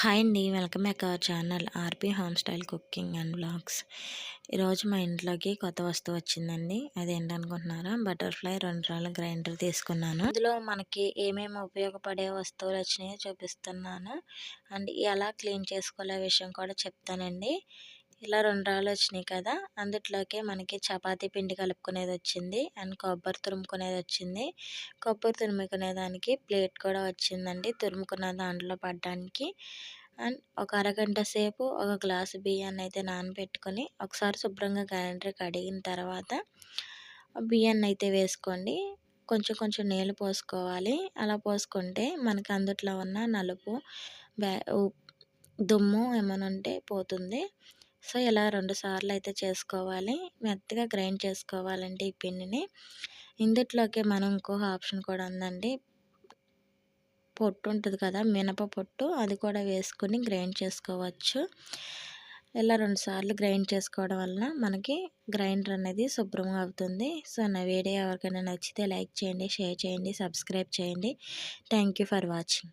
Hi అండి. Welcome back our channel RP home style cooking and blogs. ఈరోజు మా ఇంట్లోకి కొత్త వస్తువు వచ్చిందండి. అది ఏంటనుకుంటున్నారా? బటర్ఫ్లై రెండు రాళ్ళ గ్రైండర్ తీసుకున్నాను. ఇందులో మనకి ఏమేమి ఉపయోగపడే వస్తువులు వచ్చినాయో చూపిస్తున్నాను. అండ్ ఎలా క్లీన్ చేసుకోలే విషయం కూడా చెప్తానండి. ఇలా రెండు రాళ్ళు వచ్చినాయి కదా అందుట్లోకే మనకి చపాతీ పిండి కలుపుకునేది వచ్చింది అండ్ కొబ్బరి తురుముకునేది వచ్చింది. కొబ్బరి తురుముకునే దానికి ప్లేట్ కూడా వచ్చిందండి తురుముకున్న దాంట్లో పడడానికి. అండ్ ఒక అరగంట సేపు ఒక గ్లాసు బియ్యాన్ని అయితే నానబెట్టుకొని ఒకసారి శుభ్రంగా గ్రైండర్ కడిగిన తర్వాత బియ్యాన్ని అయితే వేసుకోండి. కొంచెం కొంచెం నీళ్ళు పోసుకోవాలి. అలా పోసుకుంటే మనకి అందుట్లో ఉన్న నలుపు బ్యా దుమ్ము ఏమైనా ఉంటే పోతుంది. సో ఇలా రెండు సార్లు అయితే చేసుకోవాలి. మెత్తగా గ్రైండ్ చేసుకోవాలండి ఈ పిండిని. ఇందుట్లోకి మనం ఇంకొక ఆప్షన్ కూడా ఉందండి. పొట్టు ఉంటుంది కదా మినప పొట్టు అది కూడా వేసుకొని గ్రైండ్ చేసుకోవచ్చు. ఇలా రెండుసార్లు గ్రైండ్ చేసుకోవడం వలన మనకి గ్రైండర్ అనేది శుభ్రంగా అవుతుంది. సో నా వీడియో ఎవరికైనా నచ్చితే లైక్ చేయండి షేర్ చేయండి సబ్స్క్రైబ్ చేయండి. Thank for watching.